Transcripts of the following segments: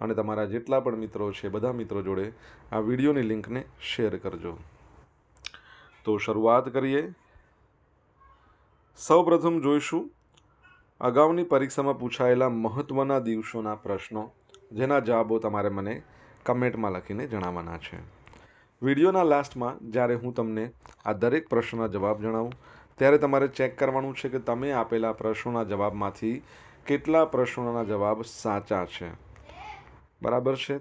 અને તમારા જેટલા પણ મિત્રો છે, બધા મિત્રો જોડે આ વિડીયોની લિંકને શેર કરજો. તો શરૂઆત કરીએ. સૌપ્રથમ જોઈશું અગાઉની પરીક્ષામાં પૂછાયેલા મહત્ત્વના દિવસોના પ્રશ્નો, જેના જવાબો તમારે મને કમેન્ટમાં લખીને જણાવવાના છે. વિડીયોના લાસ્ટમાં જ્યારે હું તમને આ દરેક પ્રશ્નના જવાબ જણાવું, ત્યારે તમારે ચેક કરવાનું છે કે તમે આપેલા પ્રશ્નોના જવાબમાંથી કેટલા પ્રશ્નોના જવાબ સાચા છે. બરાબર છે?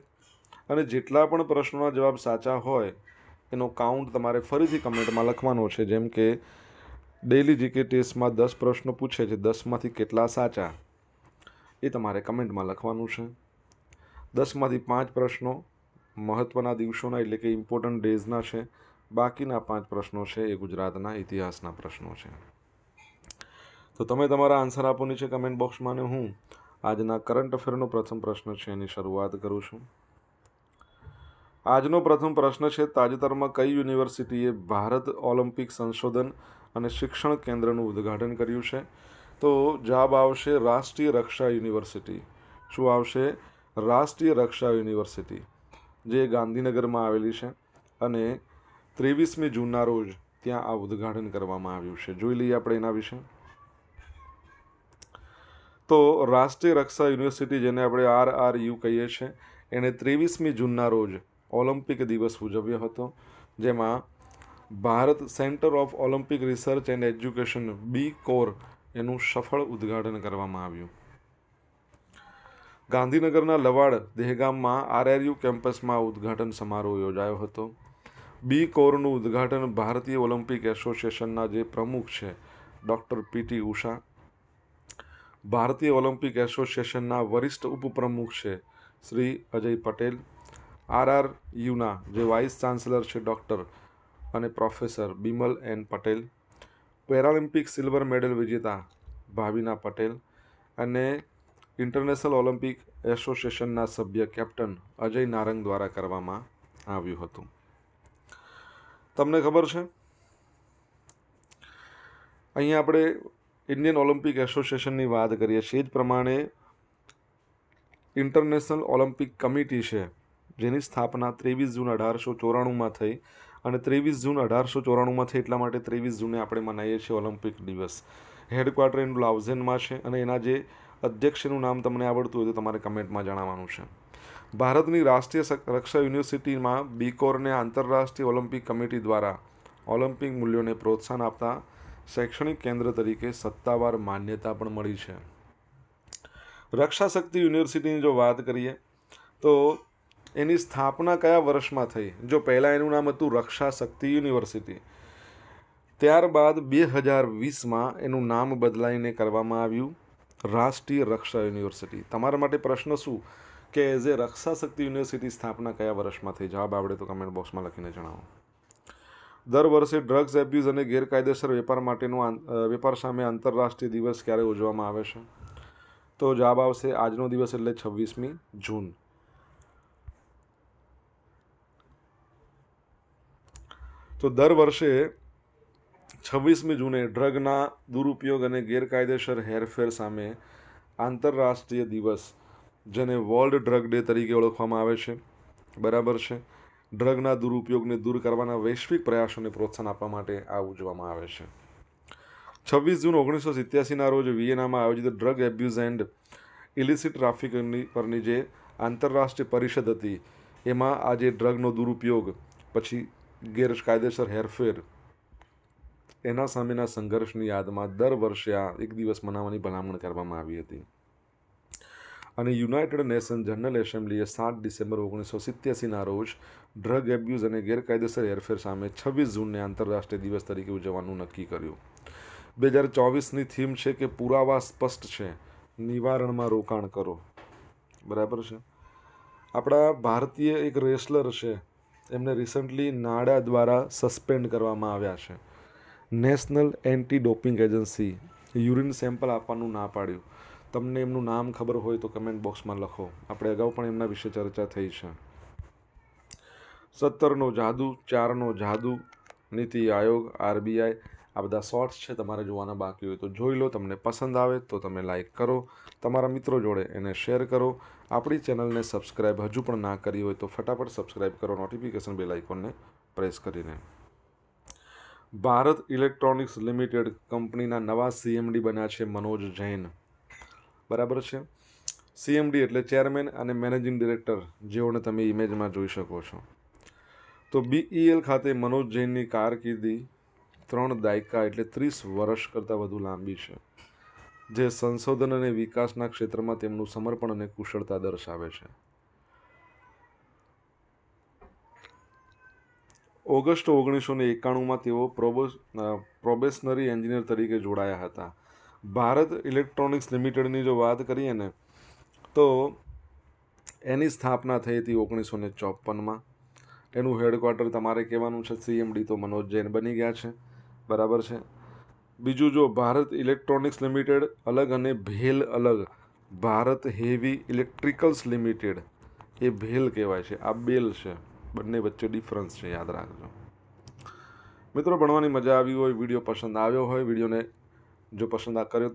અને જેટલા પણ પ્રશ્નોના જવાબ સાચા હોય, એનો કાઉન્ટ તમારે ફરીથી કમેન્ટમાં લખવાનો છે. જેમ કે ડેલી જીકે ટેસ્ટમાં દસ પ્રશ્નો પૂછે છે, દસમાંથી કેટલા સાચા? એ તમારે કમેન્ટમાં લખવાનું છે. દસમાંથી પાંચ પ્રશ્નો મહત્ત્વના દિવસોના એટલે કે ઇમ્પોર્ટન્ટ ડેઝના છે. બાકીના પાંચ પ્રશ્નો છે એ ગુજરાતના ઇતિહાસના પ્રશ્નો છે. તો તમે તમારા આન્સર આપોની છે કમેન્ટ બોક્સમાં ને હું આજના કરંટ અફેરનો પ્રથમ પ્રશ્ન છે, એની શરૂઆત કરું છું. આજનો પ્રથમ પ્રશ્ન છે, તાજેતરમાં કઈ યુનિવર્સિટીએ ભારત ઓલિમ્પિક સંશોધન અને શિક્ષણ કેન્દ્રનું ઉદ્ઘાટન કર્યું છે? તો જવાબ આવશે, રાષ્ટ્રીય રક્ષા યુનિવર્સિટી. શું આવશે? રાષ્ટ્રીય રક્ષા યુનિવર્સિટી, જે ગાંધીનગરમાં આવેલી છે. અને ત્રેવીસમી જૂનના રોજ ત્યાં આ ઉદ્ઘાટન કરવામાં આવ્યું છે. જોઈ લઈએ આપણે એના વિશે. તો રાષ્ટ્રીય રક્ષા યુનિવર્સિટી જેને આપણે આર આર યુ કહીએ છીએ એણે ત્રેવીસમી જૂનના રોજ ઓલિમ્પિક દિવસ ઉજવ્યો હતો, જેમાં Bharat centre of Olympic research and education B core એનું સફળ ઉદ્ઘાટન કરવામાં આવ્યું. ગાંધીનગરના લવાડ દહેગામમાં આરઆરયુ કેમ્પસમાં ઉદ્ઘાટન સમારોહ યોજાયો હતો. બી કોરનું ઉદ્ઘાટન ભારતીય ઓલિમ્પિક એસોસિએશનના જે પ્રમુખ છે, ડૉક્ટર પીટી ઉષા ભારતીય ઓલિમ્પિક એસોસિએશનના વરિષ્ઠ ઉપપ્રમુખ છે શ્રી અજય પટેલ આરઆર યુના જે વાઇસ ચાન્સલર છે ડૉક્ટર અને professor Bimal N Patel, Paralympic silver medal વિજેતા ભાવિના પટેલ અને ઇન્ટરનેશનલ ઓલિમ્પિક એસોસિએશનના સભ્ય કેપ્ટન અજય નારંગ દ્વારા કરવામાં આવ્યું હતું. તમને ખબર છે? અહીંયા આપણે ઇન્ડિયન ઓલિમ્પિક એસોસિએશનની વાત કરીએ છીએ. જ પ્રમાણે ઇન્ટરનેશનલ ઓલિમ્પિક કમિટી છે, જેની સ્થાપના ત્રેવીસ જૂન અઢારસો ચોરાણુંમાં થઈ અને ત્રેવીસ જૂન અઢારસો ચોરાણુંમાં થઈ એટલા માટે ત્રેવીસ જૂને આપણે મનાવીએ છીએ ઓલિમ્પિક દિવસ. હેડક્વાર્ટર એનું લાઉઝેનમાં છે અને એના જે અધ્યક્ષનું નામ તમને આવડતું હોય તો તમારે કમેન્ટમાં જણાવવાનું છે. ભારતની રાષ્ટ્રીય રક્ષા યુનિવર્સિટીમાં બીકોરને આંતરરાષ્ટ્રીય ઓલિમ્પિક કમિટી દ્વારા ઓલિમ્પિક મૂલ્યોને પ્રોત્સાહન આપતા શૈક્ષણિક કેન્દ્ર તરીકે સત્તાવાર માન્યતા પણ મળી છે. રક્ષા શક્તિ યુનિવર્સિટીની જો વાત કરીએ, તો એની સ્થાપના કયા વર્ષમાં થઈ? જો પહેલાં એનું નામ હતું રક્ષા શક્તિ યુનિવર્સિટી, ત્યારબાદ બે હજાર વીસમાં એનું નામ બદલાઈને કરવામાં આવ્યું રાષ્ટ્રીય રક્ષા યુનિવર્સિટી. તમારા માટે પ્રશ્ન શું? કે એઝ એ રક્ષાશક્તિ યુનિવર્સિટી સ્થાપના કયા વર્ષમાં થઈ? જવાબ આવડે તો કમેન્ટ બોક્સમાં લખીને જણાવો. દર વર્ષે ડ્રગ્સ એબ્યુઝ અને ગેરકાયદેસર વેપાર માટેનું વેપાર સામે આંતરરાષ્ટ્રીય દિવસ ક્યારે ઉજવવામાં આવે છે? તો જવાબ આવશે આજનો દિવસ એટલે છવ્વીસમી જૂન. તો દર વર્ષે છવ્વીસમી જૂને ડ્રગના દુરુપયોગ અને ગેરકાયદેસર હેરફેર સામે આંતરરાષ્ટ્રીય દિવસ, જેને વર્લ્ડ ડ્રગ ડે તરીકે ઓળખવામાં આવે છે. બરાબર છે? ડ્રગના દુરુપયોગને દૂર કરવાના વૈશ્વિક પ્રયાસોને પ્રોત્સાહન આપવા માટે આ ઉજવવામાં આવે છે. છવ્વીસ જૂન ઓગણીસો સિત્યાસીના રોજ વિયેનામાં આયોજિત ડ્રગ એબ્યુઝ એન્ડ ઇલિસિટ ટ્રાફિકની પરની જે આંતરરાષ્ટ્રીય પરિષદ હતી, એમાં આજે ડ્રગનો દુરુપયોગ, પછી ગેરકાયદેસર હેરફેર, એના સામેના સંઘર્ષની યાદમાં દર વર્ષે આ એક દિવસ મનાવવાની ભલામણ કરવામાં આવી હતી. અને યુનાઇટેડ નેશન જનરલ એસેમ્બલીએ સાત ડિસેમ્બર ઓગણીસો સિત્યાસીના રોજ ડ્રગ એબ્યુઝ અને ગેરકાયદેસર હેરફેર સામે છવ્વીસ જૂનને આંતરરાષ્ટ્રીય દિવસ તરીકે ઉજવવાનું નક્કી કર્યું. બે હજાર ચોવીસની થીમ છે કે પુરાવા સ્પષ્ટ છે. નિવારણમાં રોકાણ કરો. બરાબર છે? આપણા ભારતીય એક રેસલર છે. એમને રિસન્ટલી નાડા દ્વારા સસ્પેન્ડ કરવામાં આવ્યા છે. National anti doping agency urine sample આપવાનું ના પાડ્યું. તમને એમનું નામ ખબર હોય તો કમેન્ટ બોક્સમાં લખો. આપણે અગાઉ પણ એમના વિશે ચર્ચા થઈ છે. સત્તરનો જાદુ, ચારનો જાદુ, નીતિ આયોગ, આરબીઆઈ, આ બધા શોર્ટ્સ છે તમારે જોવાના બાકી હોય તો જોઈ લો, તમને પસંદ આવે તો તમે લાઇક કરો. તમારા મિત્રો જોડે એને શેર કરો. આપણી ચેનલને સબસ્ક્રાઇબ હજુ પણ ના કરી હોય તો ફટાફટ સબસ્ક્રાઇબ કરો નોટિફિકેશન બેલ આઇકોનને પ્રેસ કરીને. ભારત ઇલેક્ટ્રોનિક્સ લિમિટેડ કંપનીના નવા સીએમડી બન્યા છે મનોજ જૈન. બરાબર છે? સીએમડી એટલે ચેરમેન અને મેનેજિંગ ડિરેક્ટર જેઓને તમે ઇમેજમાં જોઈ શકો છો. તો બીઈએલ ખાતે મનોજ જૈનની કારકિર્દી ત્રણ દાયકા એટલે ત્રીસ વર્ષ કરતાં વધુ લાંબી છે, જે સંશોધન અને વિકાસના ક્ષેત્રમાં તેમનું સમર્પણ અને કુશળતા દર્શાવે છે. ઓગસ્ટ ઓગણીસો ને એકાણુંમાં તેઓ પ્રોબેશનરી એન્જિનિયર તરીકે જોડાયા હતા. ભારત ઇલેક્ટ્રોનિક્સ લિમિટેડની જો વાત કરીએ ને, તો એની સ્થાપના થઈ હતી ઓગણીસો ને ચોપનમાં એનું હેડક્વાર્ટર તમારે કહેવાનું છે સીએમડી તો મનોજ જૈન બની ગયા છે. બરાબર છે? બીજું જો ભારત ઇલેક્ટ્રોનિક્સ લિમિટેડ અલગ અને ભેલ અલગ, ભારત હેવી ઇલેક્ટ્રિકલ્સ લિમિટેડ, એ ભેલ કહેવાય છે. આ બેલ છે. બંને વચ્ચે ડિફરન્સ છે, યાદ રાખજો. મિત્રો, ભણવાની મજા આવી હોય, વીડિયો પસંદ આવ્યો હોય, વિડીયોને જો પસંદ આ કર્યો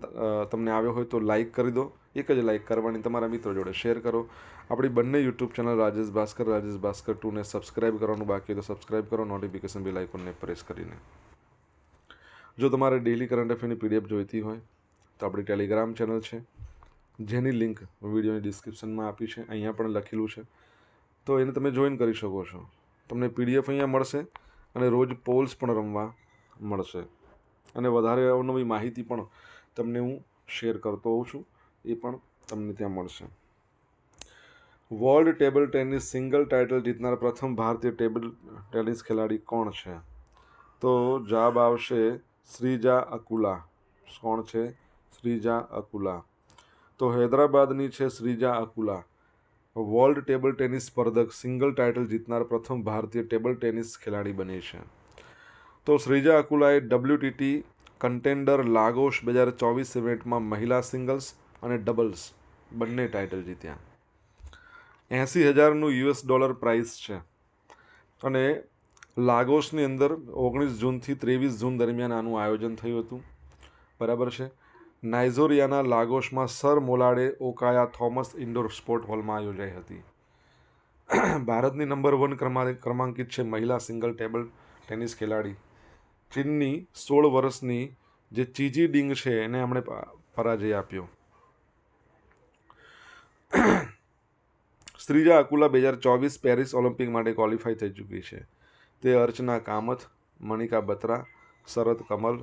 તમને આવ્યો હોય તો લાઈક કરી દો. એક જ લાઈક કરવાની તમારા મિત્રો જોડે શેર કરો. આપણી બંને યુટ્યુબ ચેનલ રાજેશ ભાસ્કર રાજેશ ભાસ્કર ટુને સબસ્ક્રાઇબ કરવાનું બાકી તો સબસ્ક્રાઇબ કરો નોટિફિકેશન બેલ આઇકોનને પ્રેસ કરીને. જો તમારે ડેલી કરંટ અફેરની પીડીએફ જોઈતી હોય, તો આપણી ટેલિગ્રામ ચેનલ છે. જેની લિંક વિડીયોની ડિસ્ક્રિપ્શનમાં આપી છે. અહીંયા પણ લખેલું છે. તો એને તમે જોઈન કરી શકો છો. તમને પીડીએફ અહીંયા મળશે અને રોજ પોલ્સ પણ રમવા મળશે. અને વધારે અવનવી માહિતી પણ તમને હું શેર કરતો હોઉં છું. એ પણ તમને ત્યાં મળશે. World table tennis single title જીતનાર પ્રથમ ભારતીય ટેબલ ટેનિસ ખેલાડી કોણ છે? તો જવાબ આવશે શ્રીજા અકુલા. કોણ છે? શ્રીજા અકુલા. તો હૈદરાબાદની છે Sreeja Akula. World table tennis સ્પર્ધક સિંગલ ટાઇટલ જીતનાર પ્રથમ ભારતીય ટેબલ ટેનિસ ખેલાડી બની છે. તો શ્રીજા અકુલાએ ડબ્લ્યુટીટી કન્ટેન્ડર લાગોશ બે હજાર ચોવીસ ઇવેન્ટમાં મહિલા સિંગલ્સ અને ડબલ્સ બંને ટાઇટલ જીત્યા. એંસી હજારનું યુએસ ડોલર પ્રાઇસ છે. અને લાગોસની અંદર ઓગણીસ જૂનથી ત્રેવીસ જૂન દરમિયાન આનું આયોજન થયું હતું. બરાબર છે? નાઇઝોરિયાના લાગોસમાં sir Molade Okoya Thomas indoor sport હોલમાં યોજાઈ હતી. ભારતની નંબર વન ક્રમાંકિત છે મહિલા સિંગલ ટેબલ ટેનિસ ખેલાડી. ચીનની સોળ વર્ષની જે ચીજી ડિંગ છે એને એમણે પરાજય આપ્યો. શ્રીજા અકુલા બે હજાર ચોવીસ પેરિસ ઓલિમ્પિક માટે ક્વોલિફાય થઈ ચૂકી છે. તે અર્ચના કામથ મણિકા બત્રા, શરદ કમલ,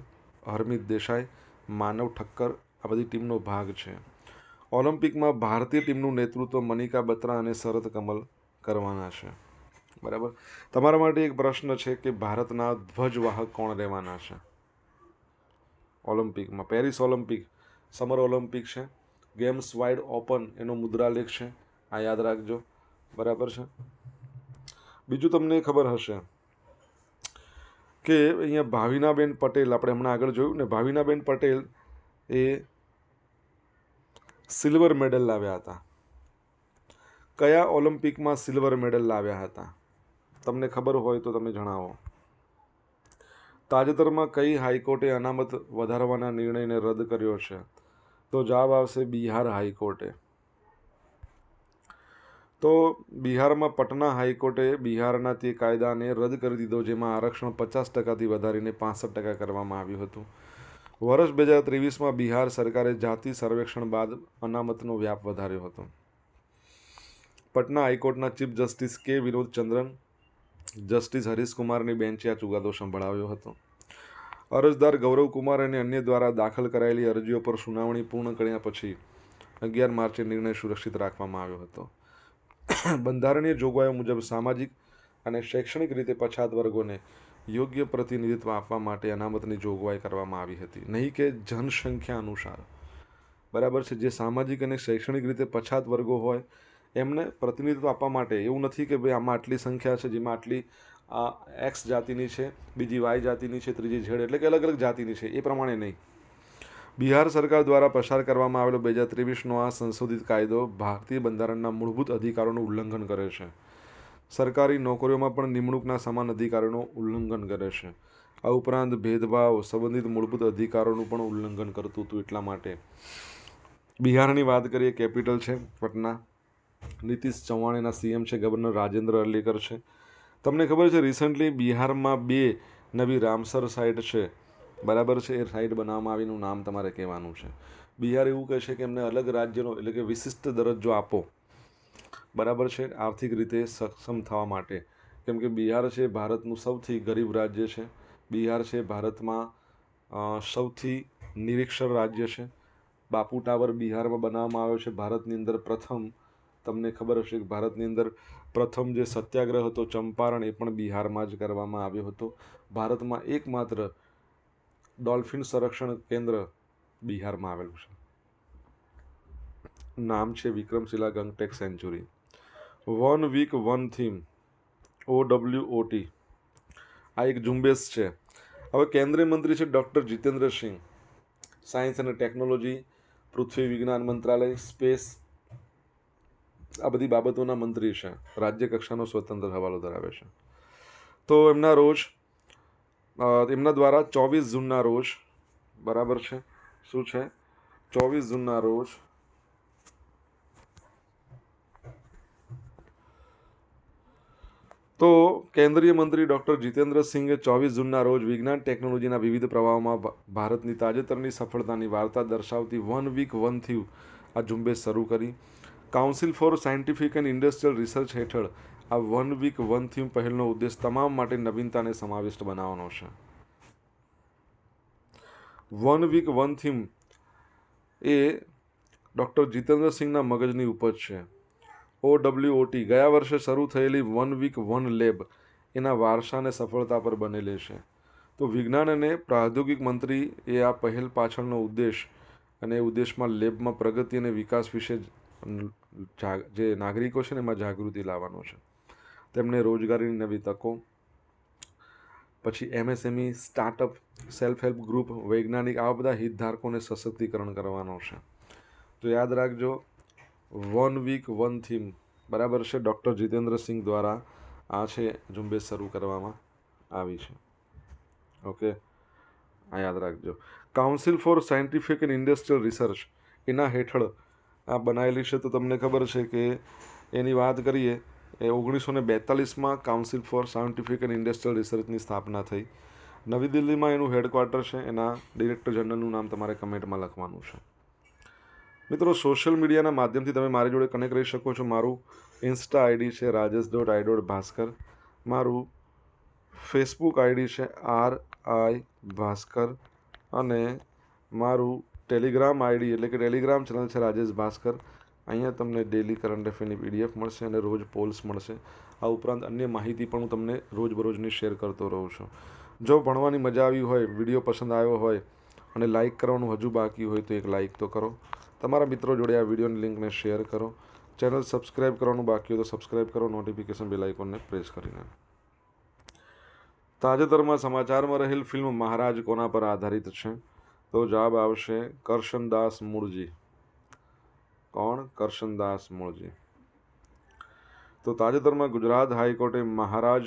હરમિત દેસાઈ, માનવ ઠક્કર આ બધી ટીમનો ભાગ છે. ઓલિમ્પિકમાં ભારતીય ટીમનું નેતૃત્વ મનિકા બત્રા અને શરદ કમલ કરવાના છે. બરાબર? તમારા માટે એક પ્રશ્ન છે કે ભારતના ધ્વજવાહક કોણ રહેવાના છે? ઓલિમ્પિકમાં. પેરિસ ઓલિમ્પિક, સમર ઓલિમ્પિક છે. ગેમ્સ વાઇડ ઓપન એનો મુદ્રાલેખ છે. આ યાદ રાખજો. બરાબર છે? બીજું તમને ખબર હશે કે અહીંયા ભાવિનાબેન પટેલ, આપણે હમણાં આગળ જોયું ને, ભાવિનાબેન પટેલ એ સિલ્વર મેડલ લાવ્યા હતા. કયા ઓલિમ્પિકમાં સિલ્વર મેડલ લાવ્યા હતા? તમને ખબર હોય તો તમે જણાવો. તાજેતરમાં કઈ હાઈકોર્ટે અનામત વધારવાના નિર્ણયને રદ કર્યો છે? તો જવાબ આવશે બિહાર હાઈકોર્ટે. તો બિહારમાં પટના હાઈકોર્ટે બિહારના તે કાયદાને રદ કરી દીધો, જેમાં આરક્ષણ પચાસ ટકાથી વધારીને પાસઠ ટકા કરવામાં આવ્યું હતું. વર્ષ બે હજાર ત્રેવીસમાં બિહાર સરકારે જાતિ સર્વેક્ષણ બાદ અનામતનો વ્યાપ વધાર્યો હતો. પટના હાઈકોર્ટના ચીફ જસ્ટિસ કે વિનોદ ચંદ્રન જસ્ટિસ હરીશકુમારની બેન્ચે આ ચુકાદો સંભળાવ્યો હતો. અરજદાર ગૌરવકુમાર અને અન્ય દ્વારા દાખલ કરાયેલી અરજીઓ પર સુનાવણી પૂર્ણ કર્યા પછી અગિયાર માર્ચે નિર્ણય સુરક્ષિત રાખવામાં આવ્યો હતો. બંધારણીય જોગવાઈઓ મુજબ સામાજિક અને શૈક્ષણિક રીતે પછાત વર્ગોને યોગ્ય પ્રતિનિધિત્વ આપવા માટે અનામતની જોગવાઈ કરવામાં આવી હતી. નહીં કે જનસંખ્યા અનુસાર. બરાબર છે, જે સામાજિક અને શૈક્ષણિક રીતે પછાત વર્ગો હોય એમને પ્રતિનિધિત્વ આપવા માટે. એવું નથી કે ભાઈ આમાં આટલી સંખ્યા છે જેમાં આટલી આ એક્સ જાતિની છે, બીજી વાય જાતિની છે, ત્રીજી ઝેડ એટલે કે અલગ અલગ જાતિની છે, એ પ્રમાણે નહીં. બિહાર સરકાર દ્વારા પસાર કરવામાં આવેલો બે હજાર ત્રેવીસનો આ સંશોધિત કાયદો ભારતીય બંધારણના મૂળભૂત અધિકારોનું ઉલ્લંઘન કરે છે. સરકારી નોકરીઓમાં પણ નિમણૂકના સમાન અધિકારોનું ઉલ્લંઘન કરે છે. આ ઉપરાંત ભેદભાવ સંબંધિત મૂળભૂત અધિકારોનું પણ ઉલ્લંઘન કરતું હતું એટલા માટે. બિહારની વાત કરીએ, કેપિટલ છે, પટના. નીતિશ ચૌહાણ એના સીએમ છે, ગવર્નર રાજેન્દ્ર અર્લીકર છે. તમને ખબર છે રિસન્ટલી બિહારમાં બે નવી રામસર સાઇટ છે. બરાબર છે, એ સાઇટ બનાવવામાં આવીનું નામ તમારે કહેવાનું છે. બિહાર એવું કહે છે કે એમને અલગ રાજ્યનો એટલે કે વિશિષ્ટ દરજ્જો આપો. બરાબર છે, આર્થિક રીતે સક્ષમ થવા માટે. કેમ કે બિહાર છે, ભારતનું સૌથી ગરીબ રાજ્ય છે. બિહાર છે, ભારતમાં સૌથી નિરીક્ષર રાજ્ય છે. બાપુ ટાવર બિહારમાં બનાવવામાં આવ્યો છે, ભારતની અંદર પ્રથમ તમને ખબર હશે કે ભારતની અંદર પ્રથમ જે સત્યાગ્રહ હતો ચંપારણ, એ પણ બિહારમાં જ કરવામાં આવ્યો હતો. ભારતમાં એકમાત્ર ડોલ્ફિન સંરક્ષણ કેન્દ્ર બિહારમાં આવેલું છે. નામ છે Vikramshila Gangetic sanctuary. One week one theme O W O T આ એક ઝુંબેશ છે. હવે કેન્દ્રીય મંત્રી છે ડૉક્ટર જીતેન્દ્ર સિંહ સાયન્સ અને ટેકનોલોજી, પૃથ્વી વિજ્ઞાન મંત્રાલય, સ્પેસ આ બધી બાબતોના મંત્રી છે. રાજ્ય કક્ષાનો સ્વતંત્ર હવાલો ધરાવે છે. તો એમના રોજ એમના દ્વારા ચોવીસ જૂનના રોજ, બરાબર છે? શું છે? ચોવીસ જૂનના રોજ તો કેન્દ્રીય મંત્રી ડૉક્ટર જીતેન્દ્ર સિંઘે ચોવીસ જૂનના રોજ વિજ્ઞાન ટેકનોલોજીના વિવિધ પ્રવાહોમાં ભારતની તાજેતરની સફળતાની વાર્તા દર્શાવતી વન વીક વન થીવ આ ઝુંબેશ શરૂ કરી. Council for scientific and industrial research હેઠળ આ વન વીક વન થીમ પહેલનો ઉદ્દેશ તમામ માટે નવીનતાને સમાવિષ્ટ બનાવવાનો છે. વન વીક વન થીમ એ ડૉક્ટર જીતેન્દ્ર સિંહના મગજની ઉપજ છે. ઓ ડબલ્યુ ઓટી ગયા વર્ષે શરૂ થયેલી વન વીક વન લેબ એના વારસાને સફળતા પર બનેલી છે. તો વિજ્ઞાન અને પ્રાદ્યોગિક મંત્રી એ આ પહેલ પાછળનો ઉદ્દેશ અને એ ઉદ્દેશમાં લેબમાં પ્રગતિ અને વિકાસ વિશે જ નાગરિકો છે ને એમાં જાગૃતિ લાવવાનો છે. તેમને રોજગારીની નવી તકો, પછી MSME, startup self help group, વૈજ્ઞાનિક, આવા બધા હિતધારકોને સશક્તિકરણ કરવાનો છે. તો યાદ રાખજો, વન વીક, વન થીમ, બરાબર છે? ડૉક્ટર જીતેન્દ્ર સિંહ દ્વારા આ છે ઝુંબેશ શરૂ કરવામાં આવી છે. ઓકે? આ યાદ રાખજો. Council for scientific and industrial research, એના હેઠળ આ બનાવેલી છે તો તમને ખબર છે કે એની વાત કરીએ, એ ઓગણીસો ને બેતાલીસમાં council for scientific and industrial રિસર્ચની સ્થાપના થઈ. નવી દિલ્હીમાં એનું હેડક્વાર્ટર છે, એના ડિરેક્ટર જનરલનું નામ તમારે કમેન્ટમાં લખવાનું છે. મિત્રો સોશિયલ મીડિયાના માધ્યમથી તમે મારી જોડે કનેક્ટ રહી શકો છો. મારું ઇન્સ્ટા આઈડી છે Rajesh dot I dot Bhaskar મારું ફેસબુક આઈડી છે આર આઈ ભાસ્કર અને મારું ટેલિગ્રામ આઈડી એટલે કે ટેલિગ્રામ ચેનલ છે રાજેશ ભાસ્કર. અહીંયા તમને ડેલી કરંટ અફેરની પીડીએફ મળશે અને રોજ પોલ્સ મળશે. આ ઉપરાંત અન્ય માહિતી પણ હું તમને રોજબરોજની શેર કરતો રહું છું. જો ભણવાની મજા આવી હોય વીડિયો પસંદ આવ્યો હોય અને લાઇક કરવાનું હજુ બાકી હોય તો એક લાઇક તો કરો. તમારા મિત્રો જોડે આ વિડીયોની લિંકને શેર કરો. ચેનલ સબસ્ક્રાઇબ કરવાનું બાકી હોય તો સબસ્ક્રાઇબ કરો નોટિફિકેશન બેલ આઇકોનને પ્રેસ કરીને. તાજેતરમાં સમાચારમાં રહેલ ફિલ્મ મહારાજ કોના પર આધારિત છે? તો જવાબ આવશે કરશનદાસ મૂળજી. કોણ? કરશનદાસ મૂળજી. તો તાજેતરમાં ગુજરાત હાઈકોર્ટે મહારાજ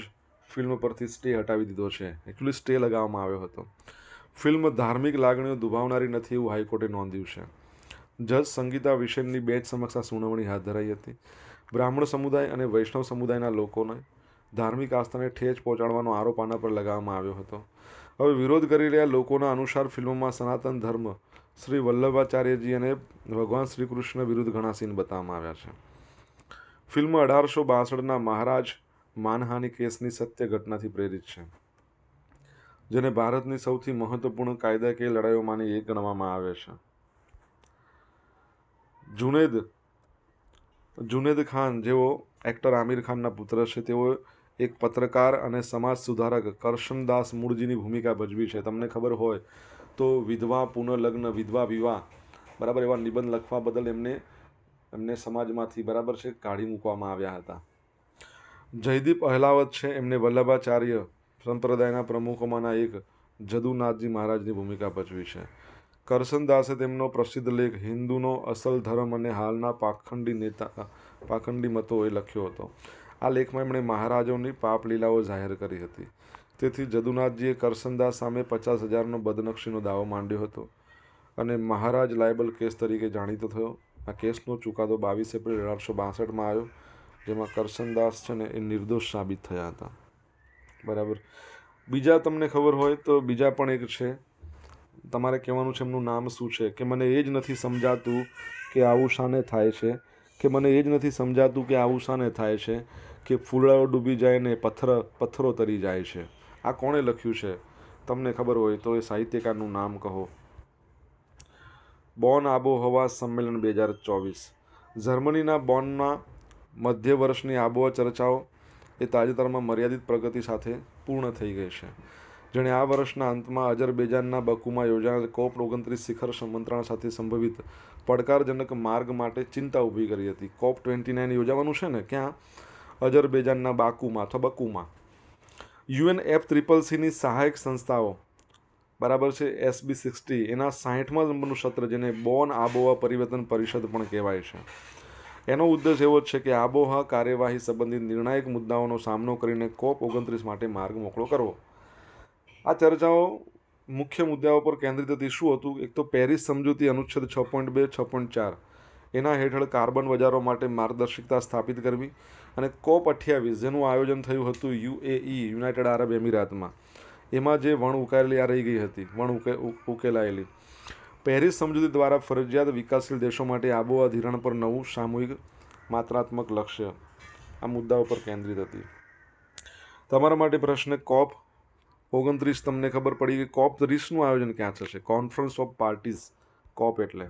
ફિલ્મ પરથી સ્ટે હટાવી દીધો છે. એકચ્યુઅલી સ્ટે લગાવવામાં આવ્યો હતો. ફિલ્મ ધાર્મિક લાગણીઓ દુભાવનારી નથી એવું હાઈકોર્ટે નોંધ્યું છે. જજ સંગીતા વિશેની બેચ સમક્ષ આ સુનાવણી હાથ ધરાઈ હતી. બ્રાહ્મણ સમુદાય અને વૈષ્ણવ સમુદાયના લોકોને ધાર્મિક આસ્થાને ઠેચ પહોંચાડવાનો આરોપ આના પર લગાવવામાં આવ્યો હતો. હવે વિરોધ કરી રહ્યા લોકોના અનુસાર ફિલ્મમાં સનાતન ધર્મ શ્રી વલ્લભાચાર્યજી અને ભગવાન શ્રી કૃષ્ણ વિરુદ્ધ ઘણા સીન બતાવવામાં આવ્યા છે. ફિલ્મ અઢારસો બાસઠના મહારાજ માનહાનિ કેસની સત્ય ઘટનાથી પ્રેરિત છે, જેને ભારતની સૌથી મહત્વપૂર્ણ કાયદાકીય લડાઈઓમાંની એક ગણવામાં આવે છે. જુનેદ જુનેદ ખાન જેઓ એક્ટર આમિર ખાનના પુત્ર છે તેઓ એક પત્રકાર અને સમાજ સુધારક કરશનદાસ મૂળજીની ભૂમિકા ભજવી છે. તમને ખબર હોય તો વિધવા પુનઃલગ્ન વિધવા, વિવાહ, બરાબર એવા નિબંધ લખવા બદલ એમને એમને સમાજમાંથી બરાબર છે, કાઢી મૂકવામાં આવ્યા હતા. જયદીપ અહલાવત છે એમને વલ્લભાચાર્ય સંપ્રદાયના પ્રમુખોમાંના એક જદુનાથજી મહારાજની ભૂમિકા ભજવી છે. કરસનદાસે તેમનો પ્રસિદ્ધ લેખ હિન્દુનો અસલ ધર્મ અને હાલના પાખંડી નેતા, પાખંડી મતો એ લખ્યો હતો. આ લેખમાં એમણે મહારાજોની પાપ લીલાઓ જાહેર કરી હતી. તેથી જદુનાથજીએ કરસનદાસ સામે પચાસ હજારનો બદનક્ષીનો દાવો માંડ્યો હતો અને મહારાજ લાયબલ કેસ તરીકે જાણીતો થયો. આ કેસનો ચુકાદો બાવીસ એપ્રિલ અઢારસો બાસઠમાં આવ્યો, જેમાં કરસનદાસ છે ને એ નિર્દોષ સાબિત થયા હતા. બરાબર. બીજા તમને ખબર હોય તો બીજા પણ એક છે. તમારે કહેવાનું છે એમનું નામ શું છે? કે મને એ જ નથી સમજાતું કે આવું શાને થાય છે. કે મને એ જ નથી સમજાતું કે આવું શાને થાય છે, કે ફૂલડાઓ ડૂબી જાય ને પથ્થર, પથ્થરો તરી જાય છે. આ કોણે લખ્યું છે? તમને ખબર હોય તો એ સાહિત્યકારનું નામ કહો. બોન આબોહવા સંમેલન બે હજાર ચોવીસ. જર્મનીના બોનના મધ્ય વર્ષની આબોહવા ચર્ચાઓ એ તાજેતરમાં મર્યાદિત પ્રગતિ સાથે પૂર્ણ થઈ ગઈ છે. જેણે આ વર્ષના અંતમાં અજરબેજાનના બકુમાં યોજાનાર કોપ ઓગણત્રીસ શિખર મંત્રણા સાથે સંભવિત પડકારજનક માર્ગ માટે ચિંતા ઊભી કરી હતી. કોપ ટ્વેન્ટી નાઇન યોજાવાનું છે ને, ક્યાં? અજરબેજાનના બાકુમાં અથવા બકુમાં યુએન એફ ત્રિપલ સીની સહાયક સંસ્થાઓ. બરાબર છે, એસબી સિક્સટી. એના સાહીઠમાં નંબરનું સત્ર, જેને બોન આબોહવા પરિવર્તન પરિષદ પણ કહેવાય છે. એનો ઉદ્દેશ એવો જ છે કે આબોહવા કાર્યવાહી સંબંધિત નિર્ણાયક મુદ્દાઓનો સામનો કરીને કોપ ઓગણત્રીસ માટે માર્ગ મોકળો કરવો. આ ચર્ચાઓ મુખ્ય મુદ્દાઓ પર કેન્દ્રિત હતી શું હતું. એક તો પેરિસ સમજૂતી અનુચ્છેદ છ પોઈન્ટ બે, છ પોઈન્ટ ચાર. એના હેઠળ કાર્બન બજારો માટે માર્ગદર્શિકતા સ્થાપિત કરવી અને કોપ અઠ્યાવીસ, જેનું આયોજન થયું હતું યુએઈ, યુનાઇટેડ આરબ એમિરાતમાં. એમાં જે વણ ઉકેલી આ રહી ગઈ હતી, વણ ઉકે ઉકેલાયેલી. પેરિસ સમજૂતી દ્વારા ફરજિયાત વિકાસશીલ દેશો માટે આબોહવા ધિરાણ પર નવું સામૂહિક માત્રાત્મક લક્ષ્ય આ મુદ્દાઓ પર કેન્દ્રિત હતી. તમારા માટે પ્રશ્ન કોપ ઓગણત્રીસ તમને ખબર પડી કે કોપ ત્રીસનું આયોજન ક્યાં થશે? કોન્ફરન્સ ઓફ પાર્ટીઝ કોપ એટલે.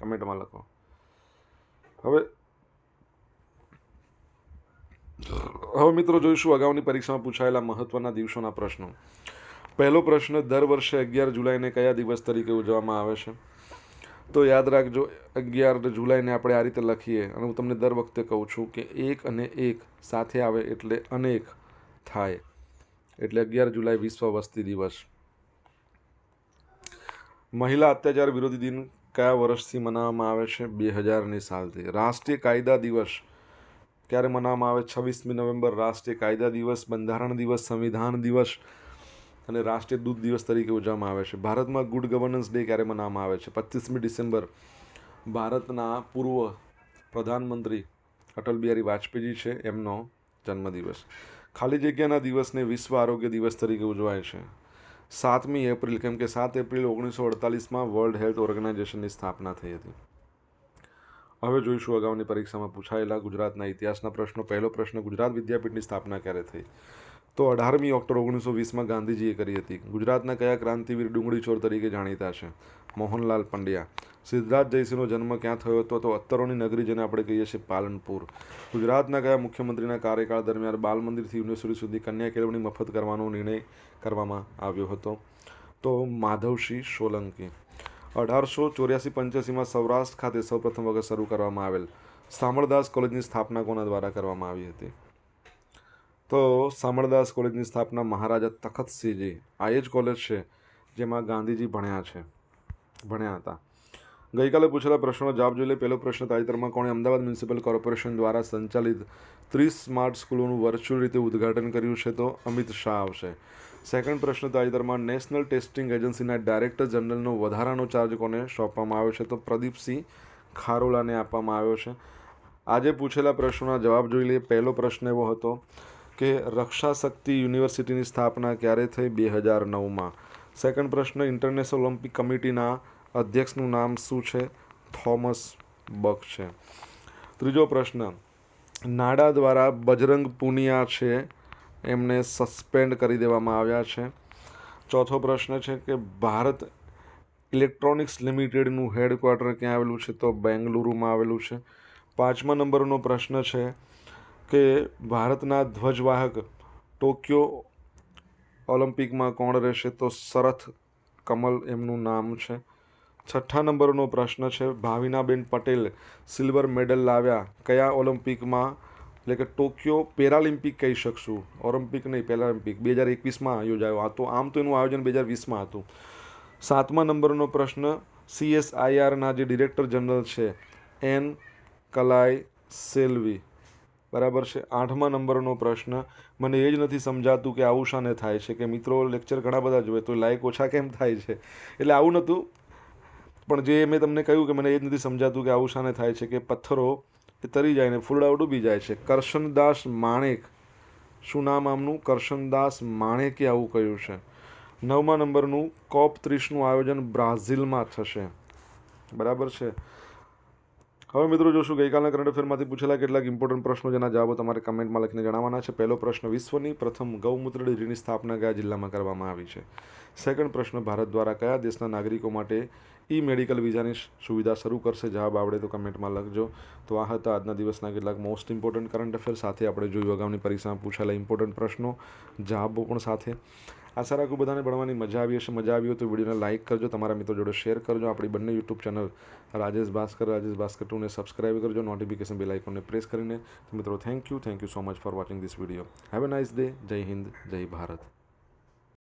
કમેન્ટમાં લખો. હવે હવે મિત્રો જોઈશું અગાઉની પરીક્ષામાં પૂછાયેલા મહત્વના દિવસોના પ્રશ્નો. પહેલો પ્રશ્ન, દર વર્ષે અગિયાર જુલાઈને કયા દિવસ તરીકે ઉજવવામાં આવે છે? તો યાદ રાખજો, અગિયાર જુલાઈને આપણે આ રીતે લખીએ અને હું તમને દર વખતે કહું છું કે એક અને એક સાથે આવે એટલે અનેક થાય. એટલે અગિયાર જુલાઈ વિશ્વ વસ્તી દિવસ. મહિલા અત્યાચાર વિરોધી દિન કયા વર્ષથી મનાવવામાં આવે છે? બે હજારની સાલથી. રાષ્ટ્રીય કાયદા દિવસ ક્યારે મનાવવામાં આવે? છવ્વીસમી નવેમ્બર રાષ્ટ્રીય કાયદા દિવસ, બંધારણ દિવસ, સંવિધાન દિવસ અને રાષ્ટ્રીય દૂધ દિવસ તરીકે ઉજવવામાં આવે છે. ભારતમાં ગુડ ગવર્નન્સ ડે ક્યારે મનાવવામાં આવે છે? પચીસમી ડિસેમ્બર ભારતના પૂર્વ પ્રધાનમંત્રી અટલ બિહારી વાજપેયી છે, એમનો જન્મદિવસ. ખાલી જગ્યાના દિવસને વિશ્વ આરોગ્ય દિવસ તરીકે ઉજવાય છે. સાતમી એપ્રિલ, કેમ કે સાત એપ્રિલ ઓગણીસો અડતાલીસમાં વર્લ્ડ હેલ્થ ઓર્ગેનાઇઝેશનની સ્થાપના થઈ હતી. હવે જોઈશું અગાઉની પરીક્ષામાં પૂછાયેલા ગુજરાતના ઇતિહાસના પ્રશ્નો. પહેલો પ્રશ્ન, ગુજરાત વિદ્યાપીઠની સ્થાપના ક્યારે થઈ? તો અઢારમી ઓક્ટોબર ઓગણીસો વીસમાં ગાંધીજીએ કરી હતી. ગુજરાતના કયા ક્રાંતિવીર ડુંગળી ચોર તરીકે જાણીતા છે? મોહનલાલ પંડ્યા. સિદ્ધરાજ જયસિંહનો જન્મ ક્યાં થયો હતો? તો અત્તરોની નગરી જેને આપણે કહીએ છીએ પાલનપુર. ગુજરાતના કયા મુખ્યમંત્રીના કાર્યકાળ દરમિયાન બાલ મંદિરથી યુનિવર્સિટી સુધી કન્યા કેળવણી મફત કરવાનો નિર્ણય કરવામાં આવ્યો હતો? તો માધવસિંહ સોલંકી. અઢારસો ચોર્યાસી પંચ્યાસીમાં સૌરાષ્ટ્ર ખાતે સૌપ્રથમ વખત શરૂ કરવામાં આવેલ સામળદાસ કોલેજની સ્થાપના કોના દ્વારા કરવામાં આવી હતી? તો સામળદાસ કોલેજની સ્થાપના મહારાજા તખતસિંહજી આ એ જ કોલેજ છે, જેમાં ગાંધીજી ભણ્યા છે, ભણ્યા હતા. ગઈકાલે પૂછેલા પ્રશ્નનો જવાબ જોઈ લે. પહેલો પ્રશ્ન, તાજેતરમાં કોણે અમદાવાદ મ્યુનિસિપલ કોર્પોરેશન દ્વારા સંચાલિત ત્રીસ સ્માર્ટ સ્કૂલોનું વર્ચ્યુઅલ રીતે ઉદ્ઘાટન કર્યું છે તો અમિત શાહ આવશે. સેકન્ડ પ્રશ્ન, તાજેતરમાં નેશનલ ટેસ્ટિંગ એજન્સીના ડાયરેક્ટર જનરલનો વધારાનો ચાર્જ કોને સોંપવામાં આવ્યો છે તો પ્રદીપસિંહ ખારોલાને આપવામાં આવ્યો છે. આજે પૂછેલા પ્રશ્નોના જવાબ જોઈ લઈએ પહેલો પ્રશ્ન એવો હતો કે રક્ષા શક્તિ યુનિવર્સિટીની સ્થાપના ક્યારે થઈ બે હજાર નવમાં? સેકન્ડ પ્રશ્ન ઇન્ટરનેશનલ ઓલિમ્પિક કમિટીના અધ્યક્ષનું નામ શું છે? થોમસ બક છે. ત્રીજો પ્રશ્ન, નાડા દ્વારા બજરંગ પુનિયા છે એમને સસ્પેન્ડ કરી દેવામાં આવ્યા છે. ચોથો પ્રશ્ન છે કે ભારત ઇલેક્ટ્રોનિક્સ લિમિટેડનું હેડક્વાર્ટર ક્યાં આવેલું છે? તો બેંગલુરુમાં આવેલું છે. પાંચમા નંબરનો પ્રશ્ન છે કે ભારતના ધ્વજવાહક ટોક્યો ઓલિમ્પિકમાં કોણ રહેશે તો શરથ કમલ એમનું નામ છે. છઠ્ઠા નંબરનો પ્રશ્ન છે, ભાવિનાબેન પટેલ સિલ્વર મેડલ લાવ્યા કયા ઓલિમ્પિકમાં? એટલે કે ટોક્યો પેરાલિમ્પિક કહી શકશું. ઓલિમ્પિક નહીં, પેરાલિમ્પિક. બે હજાર એકવીસમાં યોજાયો. હતો આમ તો એનું આયોજન બે હજાર વીસમાં હતું. સાતમા નંબરનો પ્રશ્ન, સીએસઆઈઆરના જે ડિરેક્ટર જનરલ છે, એન કલાઈ સેલ્વી. બરાબર છે? આઠમા નંબરનો પ્રશ્ન. મને એ જ નથી સમજાતું કે આવું શાને થાય છે? કે મિત્રો લેક્ચર ઘણા બધા જોવે તો લાઇક ઓછા કેમ થાય છે? એટલે આવું નહોતું. પણ જે મેં તમને કહ્યું કે મને એ જ નથી સમજાતું કે આવું શાને થાય છે કે પથ્થરો એ તરી જાય ને ફૂલડાઓ ડૂબી જાય છે. કરશનદાસ માણેક. શું નામ આમનું? કરશનદાસ માણેકે આવું કહ્યું છે. નવમા નંબરનું કોપ ત્રીસનું આયોજન બ્રાઝિલમાં થશે. બરાબર છે? હવે મિત્રો જોશું, ગઈકાલના કરંટ અફેરમાંથી પૂછેલા કેટલાક ઇમ્પોર્ટન્ટ પ્રશ્નો જેના જવાબો તમારે કમેન્ટમાં લખીને જણાવવાના છે. પહેલો પ્રશ્ન, વિશ્વની પ્રથમ ગૌમૂત્ર ડેરીની સ્થાપના કયા જિલ્લામાં કરવામાં આવી છે? સેકન્ડ પ્રશ્ન, ભારત દ્વારા કયા દેશના નાગરિકો માટે ઈ મેડિકલ વિઝાની સુવિધા શરૂ કરશે? જવાબ આવડે તો કમેન્ટમાં લખજો. તો આ હતા આજના દિવસના કેટલાક મોસ્ટ ઇમ્પોર્ટન્ટ કરંટ અફેર સાથે આપણે જોયું, અગાઉની પરીક્ષામાં પૂછાયેલા ઇમ્પોર્ટન્ટ પ્રશ્નો, જવાબો પણ સાથે. આશા રાખું બધાને ભણવાની મજા આવી હશે, મજા આવી હોય તો વિડીયોને લાઇક કરજો, તમારા મિત્રો જોડે શેર કરજો. આપણી બંને યુટ્યુબ ચેનલ રાજેશ ભાસ્કર રાજેશ ભાસ્કર ટુને સબસ્ક્રાઈબ કરજો નોટિફિકેશન બેલ આઇકોનને પ્રેસ કરીને. તો મિત્રો thank you thank you so much for watching this video have a nice day જય હિન્દ જય ભારત